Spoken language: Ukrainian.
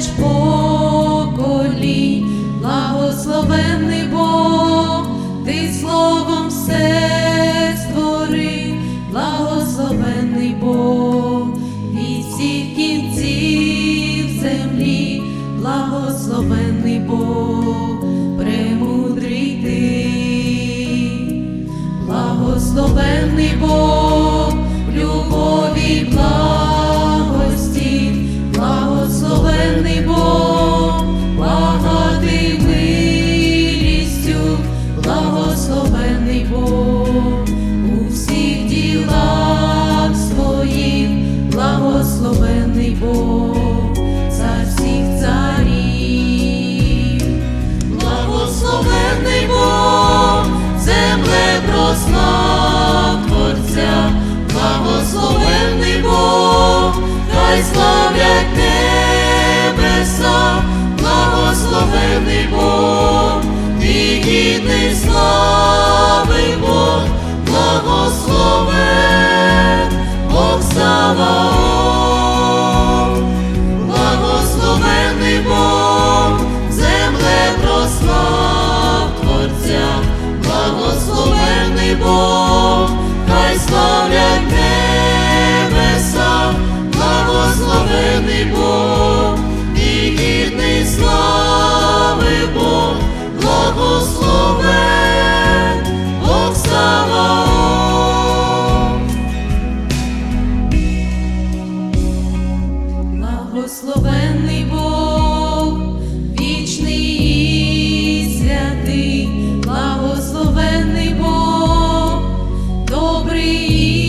безліч поколінь, благословенний Бог, ти словом все створив, благословенний Бог, від всіх кінців землі, благословенний Бог, премудрий ти, благословенний Бог, любові благо. free.